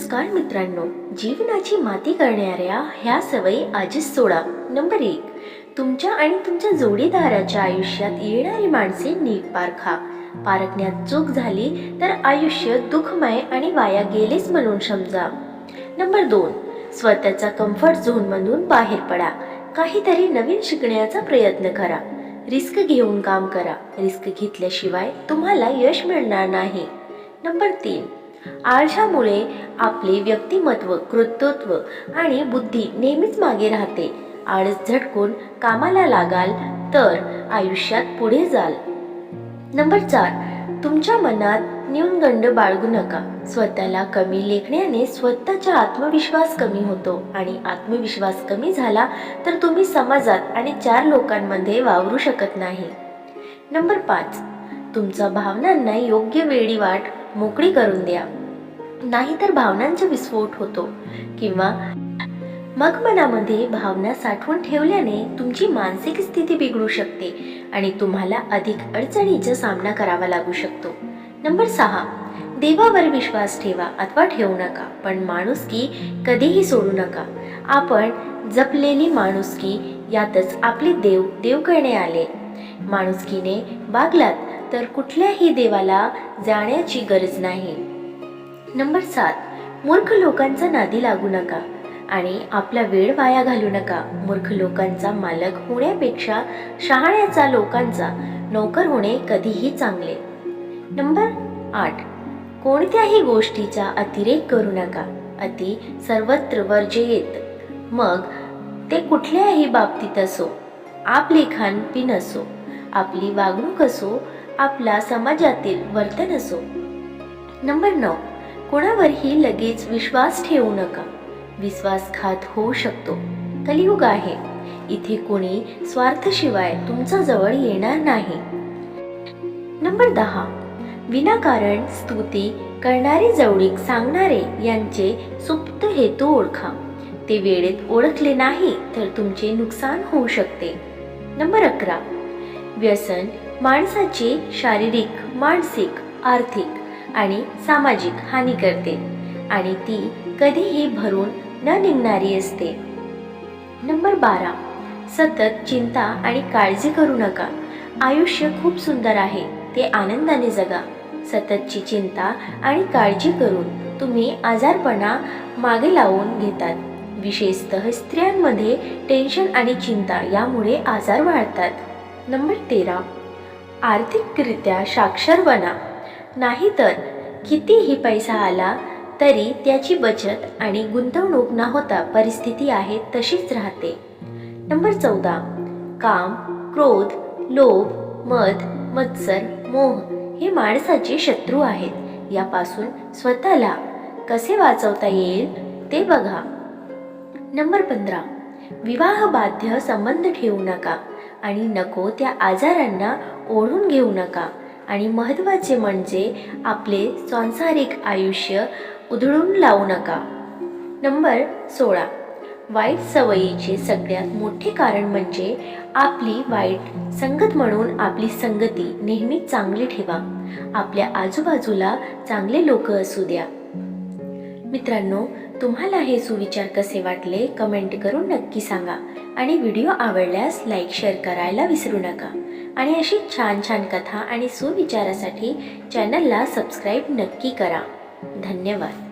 नमस्कार मित्रांनो जीवनाची माती करणाऱ्या ह्या सवयी आजच सोडा. नंबर एक तुमच्या आणि तुमच्या जोडीदाराच्या आयुष्यात येणारी माणसे नीट पारखा पारखण्यात चूक झाली तर आयुष्य दुःखमय आणि वाया गेलेच म्हणून समजा. नंबर दोन स्वतःचा कम्फर्ट झोनमधून बाहेर पडा. काहीतरी नवीन शिकण्याचा प्रयत्न करा. रिस्क घेऊन काम करा. रिस्क घेतल्याशिवाय तुम्हाला यश मिळणार नाही. नंबर तीन आळशामुळे आपले व्यक्तिमत्व कृतत्व आणि बुद्धी नेहमीच मागे राहते. आळस झटकून कामाला लागाल तर आयुष्यात पुढे जाल. नंबर चार. तुमच्या मनात न्यूनगंड बाळगू नका. स्वतःला कमी लेखण्याने स्वतःचा आत्मविश्वास कमी होतो आणि आत्मविश्वास कमी झाला तर तुम्ही समाजात आणि चार लोकांमध्ये वावरू शकत नाही. नंबर पाच. तुमच्या भावनांना योग्य वेळी वाट मोकळी करून द्या. नाहीतर भावनांचा विस्फोट होतो किंवा मग मनामध्ये भावना साठवून ठेवल्याने तुमची मानसिक स्थिती बिघडू शकते आणि तुम्हाला अधिक अडचणीचा सामना करावा लागू शकतो. नंबर सहा. देवावर विश्वास ठेवा अथवा ठेवू नका पण माणुसकी कधीही सोडू नका. आपण जपलेली माणुसकी यातच आपले देव देव करणे आले. माणुसकीने वागलात तर कुठल्याही देवाला जाण्याची गरज नाही. नंबर सात मूर्ख लोकांचा नादी लागू नका आणि आपला वेळ वाया घालू नका. मूर्ख लोकांचा मालक होण्यापेक्षा शहाण्याचा लोकांचा नोकर होणे कधीही चांगले. नंबर आठ कोणत्याही गोष्टीचा अतिरेक करू नका. अति सर्वत्र वर्जे येत. मग ते कुठल्याही बाबतीत असो आपले खानपीन असो आपली वागणूक असो आपला समाजातील वर्तन असो. नंबर नऊ. कोणावरही लगेच विश्वास ठेवू नका. विश्वासघात होऊ शकतो. कलियुग आहे. इथे कोणी स्वार्थशिवाय तुमच्या जवळ येणार नाही. नंबर दहा. विनाकारण स्तुती करणारे जवळीक सांगणारे यांचे सुप्त हेतू ओळखा. ते वेळेत ओळखले नाही तर तुमचे नुकसान होऊ शकते. नंबर अकरा. व्यसन माणसाची शारीरिक मानसिक आर्थिक आणि सामाजिक हानी करते आणि ती कधीही भरून न निघणारी असते. नंबर बारा. सतत चिंता आणि काळजी करू नका. आयुष्य खूप सुंदर आहे. ते आनंदाने जगा. सततची चिंता आणि काळजी करून तुम्ही आजारपणा मागे लावून घेतात. विशेषतः स्त्रियांमध्ये टेन्शन आणि चिंता यामुळे आजार वाढतात. नंबर तेरा. आर्थिकरित्या साक्षर बना. नाहीतर कितीही पैसा आला तरी त्याची बचत आणि गुंतवणूक न होता परिस्थिती आहे तशीच राहते. नंबर चौदा. काम क्रोध लोभ मध मत्सर मोह हे माणसाचे शत्रू आहेत. यापासून स्वतःला कसे वाचवता येईल ते बघा. नंबर पंधरा. विवाहबाध्य संबंध ठेवू नका आणि नको त्या आजारांना ओढून घेऊ नका. आणि महत्त्वाचे म्हणजे आपले सांसारिक आयुष्य उधळून लावू नका. नंबर सोळा. वाईट सवयीचे सगळ्यात मोठे कारण म्हणजे आपली वाईट संगत म्हणून आपली संगती नेहमी चांगली ठेवा. आपल्या आजूबाजूला चांगले लोक असू द्या. मित्रांनो तुम्हाला हे सुविचार कसे वाटले कमेंट करून नक्की सांगा. आणि व्हिडिओ आवडल्यास लाईक शेअर करायला विसरू नका. आणि अशी छान छान कथा आणि सुविचारासाठी चॅनलला सबस्क्राईब नक्की करा. धन्यवाद.